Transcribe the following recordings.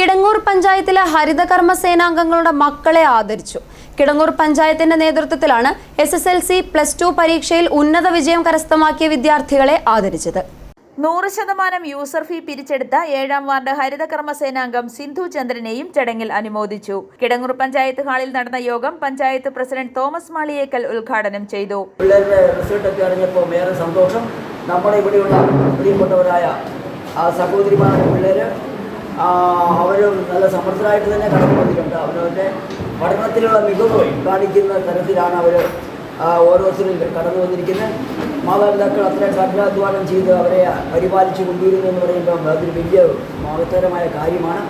കിടങ്ങൂർ പഞ്ചായത്തിലെ ഹരിതകർമ്മ സേനാംഗങ്ങളുടെ മക്കളെ ആദരിച്ചു. കിടങ്ങൂർ പഞ്ചായത്തിന്റെ നേതൃത്വത്തിലാണ് S S L C plus two പരീക്ഷയിൽ ഉന്നത വിജയം കരസ്ഥമാക്കിയ വിദ്യാർത്ഥികളെ ആദരിച്ചത്. നൂറ് ശതമാനം യൂസർ ഫീ പിരിച്ചെടുത്ത ഏഴാം വാർഡ് ഹരിതകർമ്മ സേനാംഗം സിന്ധു ചന്ദ്രനെയും ചടങ്ങിൽ അനുമോദിച്ചു. കിടങ്ങൂർ പഞ്ചായത്ത് ഹാളിൽ നടന്ന യോഗം പഞ്ചായത്ത് പ്രസിഡന്റ് തോമസ് മാളിയേക്കൽ ഉദ്ഘാടനം ചെയ്തു. പിള്ളേരുടെ റിസൾട്ടൊക്കെ അറിഞ്ഞപ്പോൾ ഏറെ സന്തോഷം. നമ്മുടെ ഇവിടെയുള്ള പ്രിയപ്പെട്ടവരായ ആ സഹോദരിമാരുടെ പിള്ളേർ അവർ നല്ല സമർത്ഥരായിട്ട് തന്നെ കടന്നു വന്നിട്ടുണ്ട്. അവരവരുടെ പഠനത്തിലുള്ള മികവ് കാണിക്കുന്ന തരത്തിലാണ് അവർ ഓരോരുത്തരും കടന്നു വന്നിരിക്കുന്നത് മാതാപിതാക്കൾ അത്രയും കഠിനാധ്വാനം ചെയ്ത് അവരെ പരിപാലിച്ച് കൊണ്ടിരുന്നു എന്ന് പറയുമ്പോൾ അതൊരു വലിയ മഹത്തരമായ കാര്യമാണ്.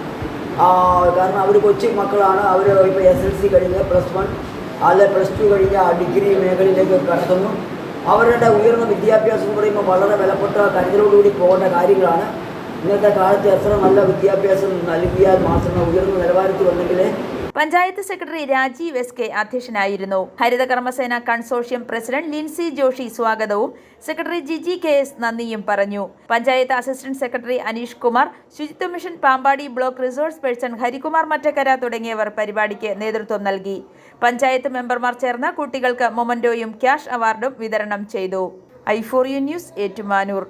കാരണം അവർ കൊച്ചു മക്കളാണ്. അവർ ഇപ്പോൾ എസ് എൽ സി കഴിഞ്ഞ് പ്ലസ് വൺ അല്ലെ പ്ലസ് ടു കഴിഞ്ഞ ഡിഗ്രി മേഖലയിലേക്ക് കടക്കുന്നു. അവരുടെ ഉയർന്ന വിദ്യാഭ്യാസം എന്ന് പറയുമ്പോൾ വളരെ വിലപ്പെട്ട കരുതലോടുകൂടി പോകേണ്ട കാര്യങ്ങളാണ്. ഇന്നത്തെ കാലത്ത് എത്ര നല്ല വിദ്യാഭ്യാസം നൽകിയാൽ മാത്രമേ ഉയർന്ന നിലവാരത്തിൽ വന്നെങ്കിലേ panchayat secretary Rajeev S K അധ്യക്ഷനായിരുന്നു. ഹരിതകർമ്മസേന കൺസോർഷ്യം പ്രസിഡന്റ് ലിൻസി ജോഷി സ്വാഗതവും സെക്രട്ടറി ജിജി കെ എസ് നന്ദിയും പറഞ്ഞു. പഞ്ചായത്ത് അസിസ്റ്റന്റ് സെക്രട്ടറി അനീഷ് കുമാർ ശുചിത്വ mission Pampady block resource person Harikumar Mattakkara തുടങ്ങിയവർ പരിപാടിക്ക് നേതൃത്വം നൽകി. പഞ്ചായത്ത് മെമ്പർമാർ ചേർന്ന് കുട്ടികൾക്ക് മൊമന്റോയും ക്യാഷ് അവാർഡും വിതരണം ചെയ്തു. I four U news Ettumanoor.